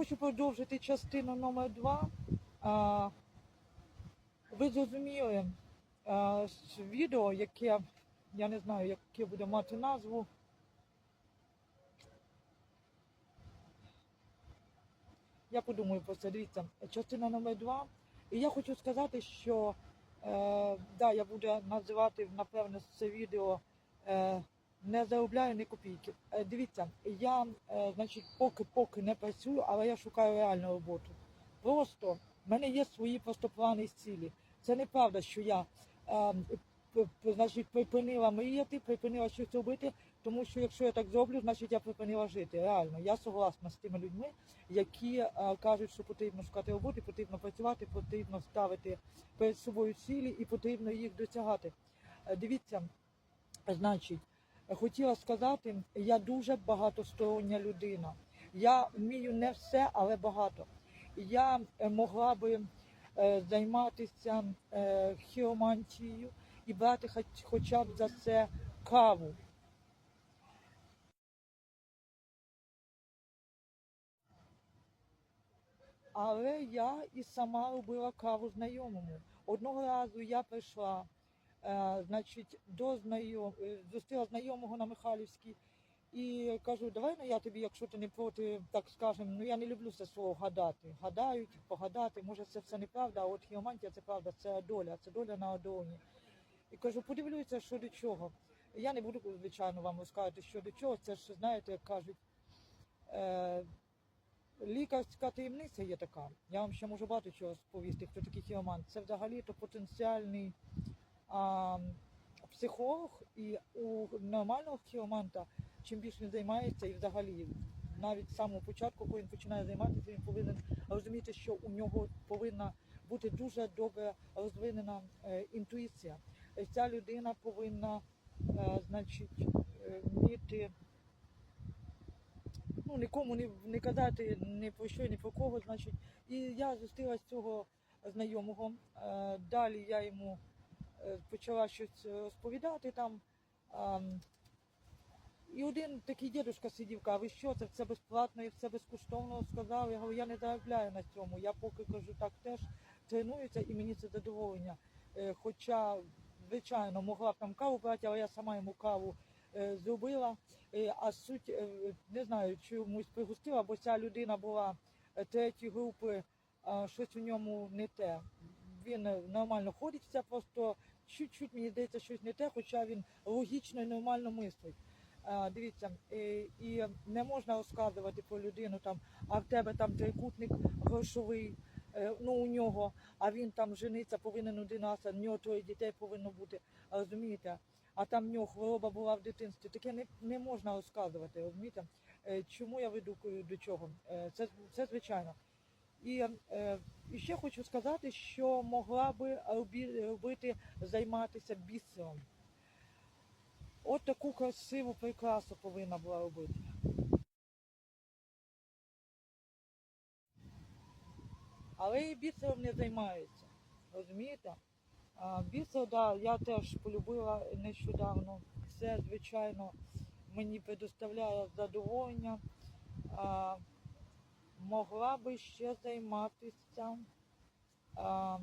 хочу продовжити частину номер 2 А, ви зрозуміли відео, яке, я не знаю, яке буде мати назву. Я подумаю про це, дивіться, частина номер 2 І я хочу сказати, що е, да, я буду називати, напевно, це відео е, не заробляю ні копійки. Е, дивіться, я, е, значить, поки поки не працюю, але я шукаю реальну роботу. Просто в мене є свої просто плани і цілі. Це неправда, що я е, значить, припинила мріяти, припинила щось робити, тому що якщо я так зроблю, значить я припинила жити. Реально, я согласна з тими людьми, які кажуть, що потрібно шукати роботи, потрібно працювати, потрібно ставити перед собою цілі і потрібно їх досягати. Дивіться, значить, хотіла сказати, я дуже багатостороння людина. Я вмію не все, але багато. Я е, могла би е, займатися е, хіромантією і брати хоч, хоча б за це каву. Але я і сама робила каву знайомому. Одного разу я прийшла, значить, до знайом... е, зустріла знайомого на Михайлівській і кажу, давай ну я тобі, якщо ти не проти, так скажемо, ну я не люблю це слово гадати. Гадають, погадати, може це все неправда, а от хіомантія це правда, це доля, це доля на Адоні. І кажу, подивлюся, що до чого. Я не буду, звичайно, вам розказувати, що до чого. Це ж, знаєте, як кажуть, е, лікарська таємниця є така. Я вам ще можу багато чого сповісти, хто такий хіомант. Це взагалі-то потенціальний а, психолог, і у нормального хіоманта, чим більше він займається, і взагалі навіть з самого початку, коли він починає займатися, він повинен розуміти, що у нього повинна бути дуже добре розвинена е, інтуїція. Е, Ця людина повинна, е, значить, вміти ну, нікому не, не казати ні про що, ні про кого, значить. І я зустріла цього знайомого. Далі я йому почала щось розповідати там. І один такий дідусь сидів, каже, ви що, це все безплатно і все безкоштовно сказав. Я говорю, я не заробляю на цьому. Я поки кажу, так теж тренуюся і мені це задоволення. Е, Хоча, звичайно, могла б там каву брати, але я сама йому каву е, зробила. Е, А суть е, не знаю, чомусь пригустила, бо ця людина була е, третьої групи, щось у ньому не те. Він е, нормально ходить, це просто чуть-чуть мені здається щось не те, хоча він логічно і нормально мислить. А, Дивіться, е, і не можна розказувати про людину там, а в тебе там трикутник грошовий, е, ну у нього, а він там жениться, повинен один раз, а в нього троє дітей повинно бути. Розумієте? а там в нього хвороба була в дитинстві. Таке не, не можна розказувати, розумієте? Чому я веду до чого? Це, це звичайно. І, е, і ще хочу сказати, що могла би робити, займатися бісером. От таку красиву прикрасу повинна була робити. Але і бісером не займається. Розумієте? А, Бісер, да, я теж полюбила нещодавно. Це, звичайно, мені предоставляє задоволення. А, могла би ще займатися. А,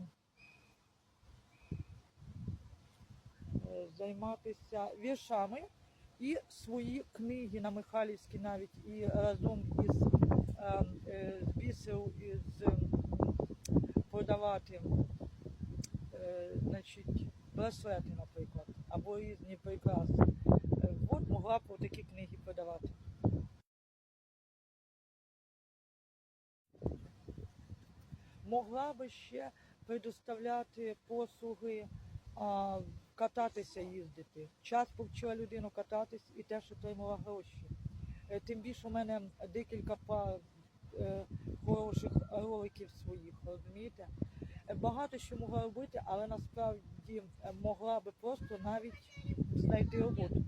е, займатися віршами і свої книги на Михайлівській навіть і разом із е, е, бісеру із продавати е, значить, браслети, наприклад, або різні прикраси. Е, От могла б такі книги продавати. Могла би ще предоставляти послуги, кататися, їздити. Час повчила людину кататись і теж отримала гроші. Е, Тим більше у мене декілька пар е, хороших роликів своїх, розумієте? Е, Багато що могла робити, але насправді могла би просто навіть знайти роботу.